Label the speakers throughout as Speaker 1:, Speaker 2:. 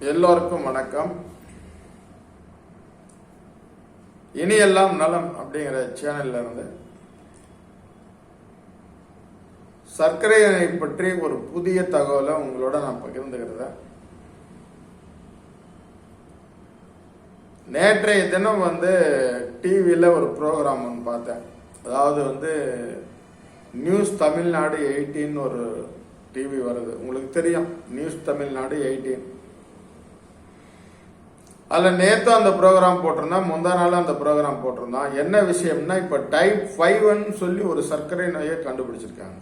Speaker 1: எல்லோருக்கும் வணக்கம். இனியெல்லாம் நலம் அப்படிங்கிற சேனல்ல இருந்து சர்க்கரையை பற்றி ஒரு புதிய தகவலை உங்களோட நான் பகிர்ந்துக்கிறத நேற்றைய தினம் வந்து டிவியில் ஒரு ப்ரோக்ராம் ஒன்று பார்த்தேன். அதாவது வந்து நியூஸ் தமிழ்நாடு எயிட்டின்னு ஒரு டிவி வருது. உங்களுக்கு தெரியும் நியூஸ் தமிழ்நாடு எயிட்டீன் அதில் நேற்று அந்த ப்ரோக்ராம் போட்டிருந்தான் முந்தா நாள் அந்த ப்ரோக்ராம் போட்டிருந்தான் என்ன விஷயம்னா இப்போ டைப் ஃபைவ்னு சொல்லி ஒரு சர்க்கரை நோயை கண்டுபிடிச்சிருக்காங்க.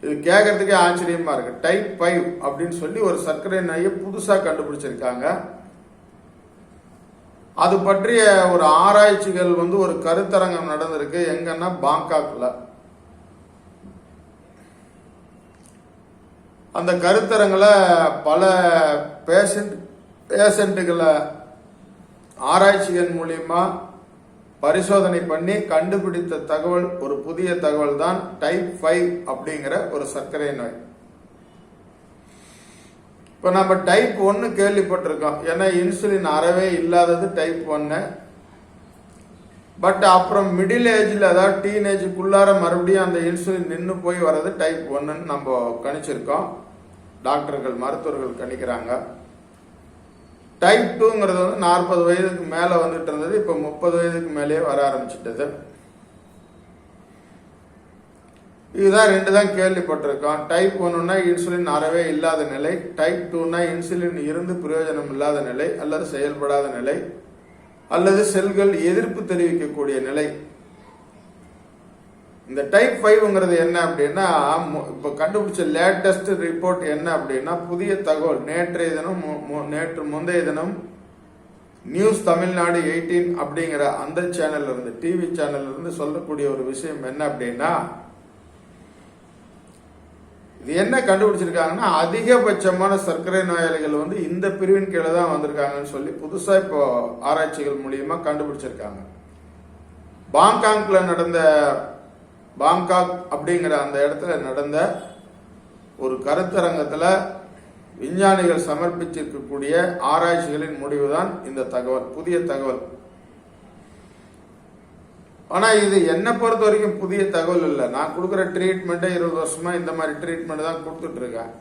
Speaker 1: இது கேட்கறதுக்கே ஆச்சரியமா இருக்கு. டைப் ஃபைவ் அப்படின்னு சொல்லி ஒரு சர்க்கரை நோயை புதுசாக கண்டுபிடிச்சிருக்காங்க. அது பற்றிய ஒரு ஆராய்ச்சிகள் வந்து ஒரு கருத்தரங்கம் நடந்திருக்கு. எங்கன்னா பாங்காக்ல. அந்த கருத்தரங்களை பல பேஷண்ட் பேஷண்ட்டுகளை ஆராய்ச்சிகள் மூலியமா பரிசோதனை பண்ணி கண்டுபிடித்த தகவல் ஒரு புதிய தகவல் தான் டைப் ஃபைவ் அப்படிங்கிற ஒரு சர்க்கரை நோய். இப்போ நம்ம டைப் ஒன்று கேள்விப்பட்டிருக்கோம். ஏன்னா இன்சுலின் அறவே இல்லாதது டைப் ஒன்று பட் அப்புறம் மிடில் ஏஜில் அதாவது டீனேஜுக்குள்ளார மறுபடியும் அந்த இன்சுலின் நின்று போய் வர்றது டைப் ஒன்றுன்னு நம்ம கணிச்சிருக்கோம். டாக்டர்கள் மருத்துவர்கள் கணிக்கிறாங்க. டைப் டூங்கிறது வந்து நாற்பது வயதுக்கு மேலே வந்துட்டு இருந்தது இப்போ முப்பது வயதுக்கு மேலேயே வர ஆரம்பிச்சிட்டது இதுதான் ரெண்டு தான் கேள்விப்பட்டிருக்கோம். டைப் ஒன்றுனா இன்சுலின் அறவே இல்லாத நிலை டைப் டூனா இன்சுலின் இருந்து பிரயோஜனம் இல்லாத நிலை அல்லது செயல்படாத நிலை அல்லது செல்கள் எதிர்ப்பு தெரிவிக்கக்கூடிய நிலை. இந்த டைப் ஃபைவ்ங்கிறது என்ன அப்படின்னா இப்போ கண்டுபிடிச்ச லேட்டஸ்ட் ரிப்போர்ட் என்ன அப்படின்னா புதிய தகவல். நேற்றைய தினம் மு- மு- நேற்று முந்தைய தினம் நியூஸ் தமிழ்நாடு எயிட்டீன் அப்படிங்கிற அந்த சேனல்ல இருந்து டிவி சேனல்ல இருந்து சொல்லக்கூடிய ஒரு விஷயம் என்ன அப்படின்னா இது என்ன கண்டுபிடிச்சிருக்காங்கன்னா அதிகபட்சமான சர்க்கரை நோயாளிகள் வந்து இந்த பிரிவின் கீழே தான் வந்திருக்காங்கன்னு சொல்லி புதுசாக இப்போ ஆராய்ச்சிகள் மூலியமா கண்டுபிடிச்சிருக்காங்க. பாங்காங்ல நடந்த பாங்காக் அப்படிங்கிற அந்த இடத்துல நடந்த ஒரு கருத்தரங்கத்தில் விஞ்ஞானிகள் சமர்ப்பிச்சிருக்கக்கூடிய ஆராய்ச்சிகளின் முடிவுதான் இந்த தகவல் புதிய தகவல். ஆனால் இது என்னை பொறுத்த வரைக்கும் புதிய தகவல் இல்லை. நான் கொடுக்குற ட்ரீட்மெண்ட்டே இருபது வருஷமாக இந்த மாதிரி ட்ரீட்மெண்ட் தான் கொடுத்துட்ருக்கேன்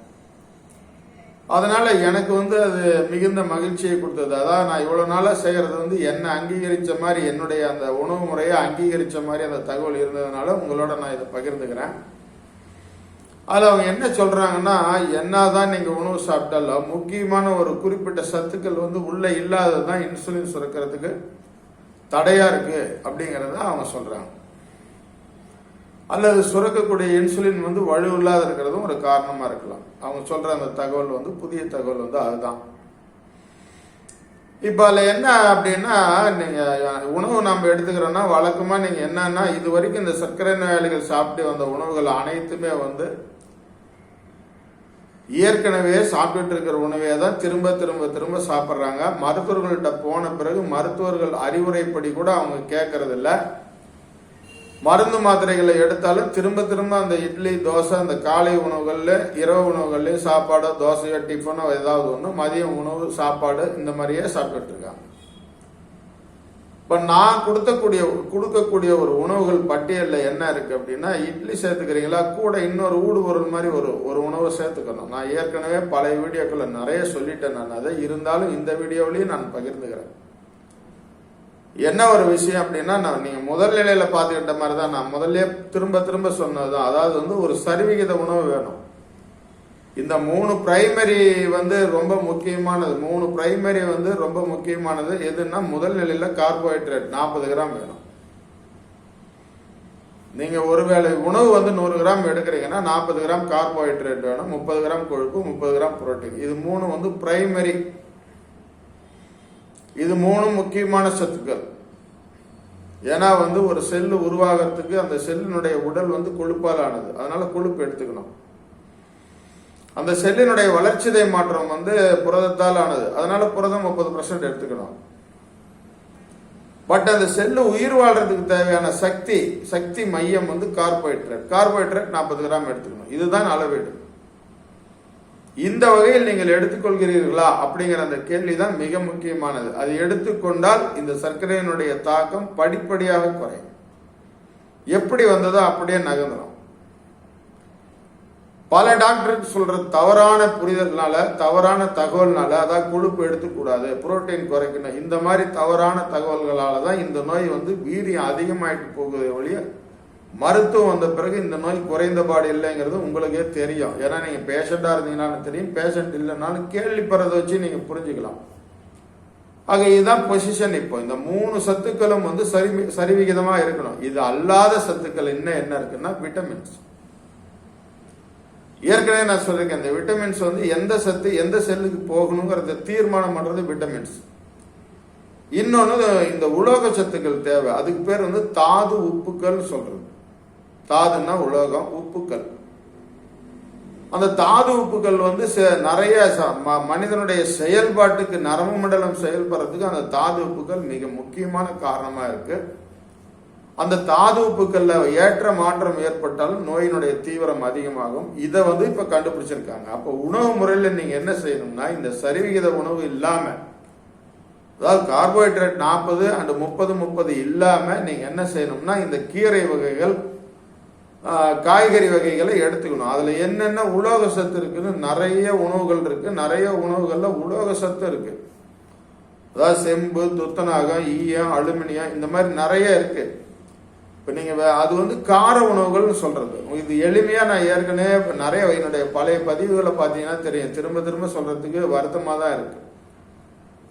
Speaker 1: அதனால எனக்கு வந்து அது மிகுந்த மகிழ்ச்சியை கொடுத்தது. அதான் நான் இவ்வளோ நாளாக செய்கிறது வந்து என்னை அங்கீகரித்த மாதிரி என்னுடைய அந்த உணவு முறையை அங்கீகரித்த மாதிரி அந்த தகவல் இருந்ததுனால உங்களோட நான் இதை பகிர்ந்துக்கிறேன். அதில் அவங்க என்ன சொல்கிறாங்கன்னா என்ன தான் நீங்கள் உணவு சாப்பிட்டாலும் முக்கியமான ஒரு குறிப்பிட்ட சத்துக்கள் வந்து உள்ளே இல்லாதது தான் இன்சுலின் சுரக்கிறதுக்கு தடையாக இருக்குது அப்படிங்கிறத அவங்க சொல்கிறாங்க அல்லது சுரக்கக்கூடிய இன்சுலின் வந்து வலுவில்லாத இருக்கிறதும் ஒரு காரணமா இருக்கலாம். அவங்க சொல்ற அந்த தகவல் வந்து புதிய தகவல் வந்து அதுதான். இப்ப அதுல என்ன அப்படின்னா நீங்க உணவு நம்ம எடுத்துக்கிறோம்னா வழக்கமா நீங்க என்னன்னா இது வரைக்கும் இந்த சர்க்கரை நோயாளிகள் சாப்பிட்டு வந்த உணவுகள் அனைத்துமே வந்து ஏற்கனவே சாப்பிட்டுட்டு இருக்கிற உணவே தான் திரும்ப திரும்ப திரும்ப சாப்பிட்றாங்க. மருத்துவர்கள்ட்ட போன பிறகு மருத்துவர்கள் அறிவுரைப்படி கூட அவங்க கேட்கறது மருந்து மாத்திரைகளை எடுத்தாலும் திரும்ப திரும்ப அந்த இட்லி தோசை அந்த காலை உணவுகளில் இரவு உணவுகள்லையும் சாப்பாடோ தோசையோ டிஃபனோ ஏதாவது ஒன்று மதியம் உணவு சாப்பாடு இந்த மாதிரியே சாப்பிட்டுட்டு இருக்காங்க. நான் கொடுத்தக்கூடிய கொடுக்கக்கூடிய ஒரு உணவுகள் பட்டியலில் என்ன இருக்குது அப்படின்னா இட்லி சேர்த்துக்கிறீங்களா கூட இன்னொரு ஊடு பொருள் மாதிரி ஒரு ஒரு உணவை சேர்த்துக்கணும். நான் ஏற்கனவே பழைய வீடியோக்களை நிறைய சொல்லிட்டேன் நான். அதை இருந்தாலும் இந்த வீடியோவிலையும் நான் பகிர்ந்துக்கிறேன். என்ன ஒரு விஷயம் அப்படின்னா நான் நீங்க முதல் நிலையில பார்த்துக்கிட்ட மாதிரி தான் நான் முதல்ல திரும்ப திரும்ப சொன்னது அதாவது வந்து ஒரு சரிவிகித உணவு வேணும். இந்த மூணு பிரைமரி வந்து ரொம்ப முக்கியமானது. மூணு பிரைமரி வந்து ரொம்ப முக்கியமானது எதுன்னா முதல் நிலையில கார்போஹைட்ரேட் நாற்பது கிராம் வேணும். நீங்க ஒருவேளை உணவு வந்து நூறு கிராம் எடுக்கிறீங்கன்னா நாற்பது கிராம் கார்போஹைட்ரேட் வேணும் முப்பது கிராம் கொழுப்பு முப்பது கிராம் புரோட்டீன் இது மூணு வந்து பிரைமரி இது மூணும் முக்கியமான சத்துக்கள். ஏன்னா வந்து ஒரு செல்லு உருவாகிறதுக்கு அந்த செல்லினுடைய உடல் வந்து கொழுப்பால் ஆனது அதனால கொழுப்பு எடுத்துக்கணும். அந்த செல்லினுடைய வளர்ச்சிதை மாற்றம் வந்து புரதத்தால் ஆனது அதனால புரதம் முப்பது பர்சன்ட் எடுத்துக்கணும். பட் அந்த செல்லு உயிர் வாழ்றதுக்கு தேவையான சக்தி சக்தி மையம் வந்து கார்போஹைட்ரேட் கார்போஹைட்ரேட் நாற்பது கிராம் எடுத்துக்கணும். இதுதான் அளவீடு. இந்த வகையில் நீங்கள் எடுத்துக்கொள்கிறீர்களா அப்படிங்கிற அந்த கேள்வி தான் மிக முக்கியமானது. அது எடுத்துக்கொண்டால் இந்த சர்க்கரையினுடைய தாக்கம் படிப்படியாக குறையும். எப்படி வந்ததோ அப்படியே நகர்ந்துடும் பல டாக்டருக்கு சொல்ற தவறான புரிதல்னால தவறான தகவல்னால அதான் கொழுப்பு எடுத்துக்கூடாது புரோட்டீன் குறைக்கணும். இந்த மாதிரி தவறான தகவல்களால தான் இந்த நோய் வந்து வீரியம் அதிகமாயிட்டு போகுதே ஒழிய மருத்துவம் வந்த பிறகு இந்த நோய் குறைந்தபாடு இல்லைங்கிறது உங்களுக்கே தெரியும். ஏன்னா நீங்க பேஷண்டா இருந்தீங்கனாலும் தெரியும். பேஷண்ட் இல்லைனாலும் கேள்விப்படுறதை வச்சு நீங்க புரிஞ்சுக்கலாம். ஆக இதுதான் பொசிஷன் இப்போ. இந்த மூணு சத்துக்களும் வந்து சரி சரிவிகிதமா இருக்கணும். இது அல்லாத சத்துக்கள் என்ன என்ன இருக்குன்னா விட்டமின்ஸ் ஏற்கனவே நான் சொல்லியிருக்கேன் இந்த விட்டமின்ஸ் வந்து எந்த சத்து எந்த செல்லுக்கு போகணுங்கிறத தீர்மானம் பண்றது விட்டமின்ஸ் இன்னொன்று இந்த உலோக சத்துக்கள் தேவை. அதுக்கு பேர் வந்து தாது உப்புக்கள் சொல்றது. தாதுன்னா உலோகம் உப்புக்கள். அந்த தாது உப்புகள் வந்து நிறைய ச- ம- மனிதனுடைய செயல்பாட்டுக்கு நரம்பு மண்டலம் செயல்படுறதுக்கு அந்த தாது உப்புகள் மிக முக்கியமான காரணமா இருக்கு. அந்த தாது உப்புக்கள்ல ஏற்ற மாற்றம் ஏற்பட்டாலும் நோயினுடைய தீவிரம் அதிகமாகும். இதை வந்து இப்ப கண்டுபிடிச்சிருக்காங்க. அப்ப உணவு முறையில நீங்க என்ன செய்யணும்னா இந்த சரிவிகித உணவு இல்லாம அதாவது கார்போஹைட்ரேட் நாற்பது அண்ட் முப்பது முப்பது இல்லாம நீங்க என்ன செய்யணும்னா இந்த கீரை வகைகள் காய்கறி வகைகளை எடுத்துக்கணும். அதில் என்னென்ன உலோக சத்து இருக்குன்னு நிறைய உணவுகள் இருக்கு. நிறைய உணவுகளில் உலோக சத்து இருக்கு. அதாவது செம்பு துத்தநாகம் ஈயம் அலுமினியம் இந்த மாதிரி நிறைய இருக்கு. இப்போ நீங்கள் அது வந்து கார உணவுகள்னு சொல்கிறது இது எளிமையாக நான் ஏற்கனவே இப்போ நிறைய என்னுடைய பழைய பதிவுகளை பார்த்தீங்கன்னா தெரியும். திரும்ப திரும்ப சொல்கிறதுக்கு வருத்தமாக தான் இருக்கு.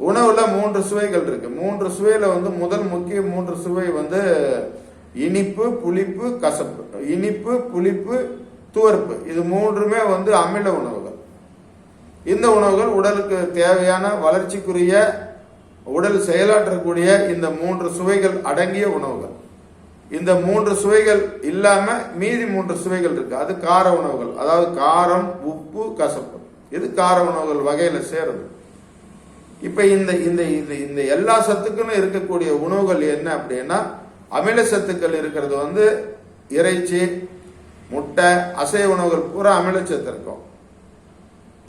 Speaker 1: உணவில் மூன்று சுவைகள் இருக்கு. மூன்று சுவையில் வந்து முதல் முக்கிய மூன்று சுவை வந்து இனிப்பு புளிப்பு கசப்பு. இனிப்பு புளிப்பு துவர்ப்பு. இது மூன்றுமே வந்து அமில உணவுகள். இந்த உணவுகள் உடலுக்கு தேவையான வளர்ச்சிக்குரிய உடல் செயலாற்றக்கூடிய இந்த மூன்று சுவைகள் அடங்கிய உணவுகள். இந்த மூன்று சுவைகள் இல்லாம மீதி மூன்று சுவைகள் இருக்கு. அது கார உணவுகள். அதாவது காரம் உப்பு கசப்பு. இது கார உணவுகள் வகையில சேருது. இப்ப இந்த இந்த இந்த இந்த எல்லா சத்துக்குன்னு இருக்கக்கூடிய உணவுகள் என்ன அப்படின்னா அமில சத்துக்கள் இருக்கிறது வந்து இறைச்சி முட்டை அசைவ உணவுகள் பூரா அமிலச்சத்து இருக்கும்.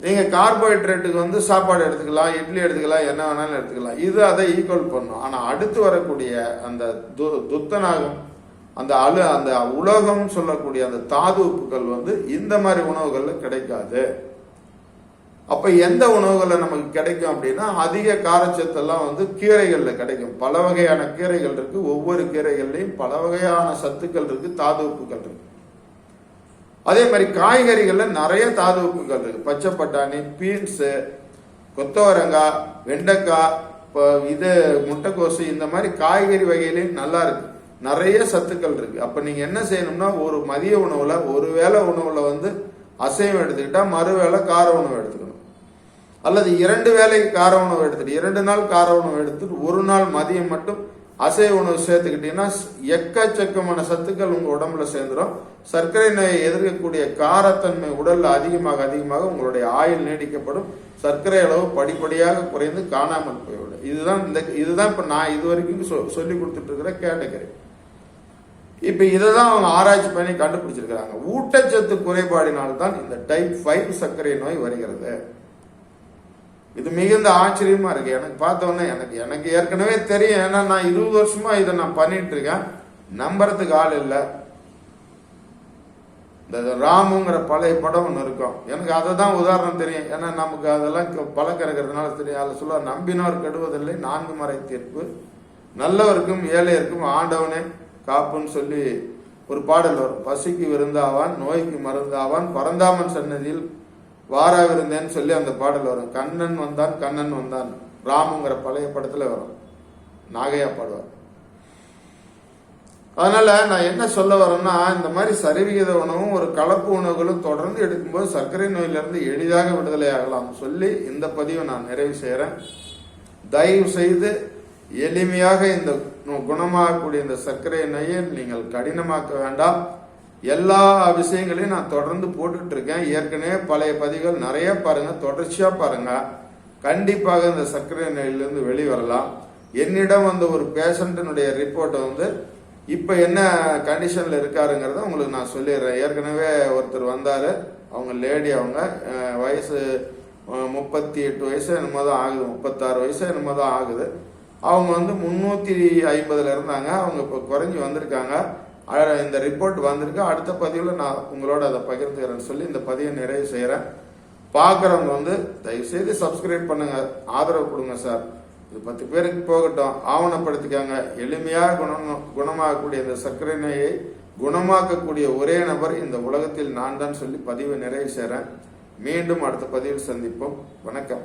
Speaker 1: நீங்க கார்போஹைட்ரேட்டுக்கு வந்து சாப்பாடு எடுத்துக்கலாம் இட்லி எடுத்துக்கலாம் என்ன வேணாலும் எடுத்துக்கலாம். இது அதை ஈக்குவல் பண்ணும். ஆனா அடுத்து வரக்கூடிய அந்த து- துத்தநாகம் அந்த அழு அந்த உலோகம் சொல்லக்கூடிய அந்த தாது உப்புகள் வந்து இந்த மாதிரி உணவுகள்ல கிடைக்காது. அப்ப எந்த உணவுகளில் நமக்கு கிடைக்கும் அப்படின்னா அதிக காரச்சத்தெல்லாம் வந்து கீரைகள்ல கிடைக்கும். பல வகையான கீரைகள் இருக்கு. ஒவ்வொரு கீரைகள்லையும் பல வகையான சத்துக்கள் இருக்கு தாது உப்புகள் இருக்கு. அதே மாதிரி காய்கறிகள்ல நிறைய தாது உப்புகள் இருக்கு. பச்சை பட்டாணி பீன்ஸு கொத்தவரங்காய் வெண்டைக்காய் இப்போ இது முட்டைக்கோசு இந்த மாதிரி காய்கறி வகையிலையும் நல்லா இருக்கு. நிறைய சத்துக்கள் இருக்கு. அப்ப நீங்க என்ன செய்யணும்னா ஒரு மதிய உணவுல ஒரு வேளை உணவுல வந்து அசைவம் எடுத்துக்கிட்டா மறுவேளை கார உணவு எடுத்துக்கணும். அல்லது இரண்டு வேளைக்கு கார உணவு எடுத்துட்டு இரண்டு நாள் கார உணவு எடுத்துட்டு ஒரு நாள் மதியம் மட்டும் அசைவ உணவு சேர்த்துக்கிட்டீங்கன்னா எக்கச்சக்கமான சத்துக்கள் உங்க உடம்புல சேர்ந்துடும் சர்க்கரை நோயை எதிர்க்கக்கூடிய காரத்தன்மை உடல்ல அதிகமாக அதிகமாக உங்களுடைய ஆயுள் நீடிக்கப்படும். சர்க்கரை அளவு படிப்படியாக குறைந்து காணாமல் போய்விடும். இதுதான் இந்த இதுதான் இப்ப நான் இது வரைக்கும் சொ- சொல்லி கொடுத்துட்டு இருக்கிற கேட்டகரி. இப்ப இதை தான் அவங்க ஆராய்ச்சி பண்ணி கண்டுபிடிச்சிருக்கிறாங்க. ஊட்டச்சத்து குறைபாடினால்தான் இந்த டைப் ஃபைவ் சர்க்கரை நோய் வருகிறது. இது மிகுந்த ஆச்சரியமா இருக்கு. எனக்கு பார்த்தோன்னே எனக்கு எனக்கு ஏற்கனவே தெரியும். ஏன்னா நான் இருபது வருஷமா இதை நான் பண்ணிட்டு இருக்கேன். நம்புறதுக்கு ஆள் இல்லை. இந்த ராமுங்கிற பழைய படம் ஒன்று இருக்கும். எனக்கு அதை தான் உதாரணம் தெரியும். ஏன்னா நமக்கு அதெல்லாம் பழக்கம் இருக்கிறதுனால தெரியும். அதில் சொல்ல நம்பினோர் கெடுவதில்லை. நான்கு மறை தீர்ப்பு. நல்லவருக்கும் ஏழையருக்கும் ஆண்டவனே காப்புன்னு சொல்லி ஒரு பாடல் வரும். பசிக்கு விருந்தாவான் நோய்க்கு மருந்தாவான் பரந்தாமன் சன்னதியில் வாரா விருந்தேன்னு சொல்லி அந்த பாடல் வரும். கண்ணன் வந்தான் கண்ணன் வந்தான். ராமுங்கிற பழைய படத்துல வரும். நாகையா பாடுவார். அதனால நான் என்ன சொல்ல வரேன்னா இந்த மாதிரி சரிவிகித உணவும் ஒரு கலப்பு உணவுகளும் தொடர்ந்து எடுக்கும்போது சர்க்கரை நோயிலிருந்து எளிதாக விடுதலை ஆகலாம் சொல்லி இந்த பதிவை நான் நிறைவு செய்கிறேன் தயவு செய்து எளிமையாக இந்த குணமாகக்கூடிய இந்த சர்க்கரை நோயை நீங்கள் கடினமாக்க வேண்டாம். எல்லா விஷயங்களையும் நான் தொடர்ந்து போட்டுட்டு இருக்கேன் ஏற்கனவே பழைய பதிவுகள் நிறைய பாருங்க. தொடர்ச்சியா பாருங்க. கண்டிப்பாக இந்த சர்க்கரை நோயிலிருந்து வெளிவரலாம். என்னிடம் வந்த ஒரு பேஷண்ட்டினுடைய ரிப்போர்ட்டை வந்து இப்போ என்ன கண்டிஷனில் இருக்காருங்கிறத உங்களுக்கு நான் சொல்லிடுறேன். ஏற்கனவே ஒருத்தர் வந்தார். அவங்க லேடி அவங்க. வயசு முப்பத்தி எட்டு வயசு என்னமோ தான் ஆகுது. முப்பத்தாறு வயசு என்னமோ தான் ஆகுது. அவங்க வந்து முந்நூற்றி ஐம்பதுல இருந்தாங்க. அவங்க இப்போ குறைஞ்சி வந்திருக்காங்க. இந்த ரிப்போர்ட் வந்திருக்கு. அடுத்த பதிவில் நான் உங்களோட அதை பகிர்ந்துக்கிறேன்னு சொல்லி இந்த பதிவை நிறைவு செய்கிறேன் பார்க்குறவங்க வந்து தயவுசெய்து சப்ஸ்கிரைப் பண்ணுங்க. ஆதரவு கொடுங்க சார் இது பத்து பேருக்கு போகட்டும். ஆவணப்படுத்திக்காங்க. எளிமையாக குணம் குணமாகக்கூடிய இந்த சர்க்கரை நோயை குணமாக்கக்கூடிய ஒரே நபர் இந்த உலகத்தில் நான் தான் சொல்லி பதிவை நிறைவு செய்கிறேன் மீண்டும் அடுத்த பதிவில் சந்திப்போம். வணக்கம்.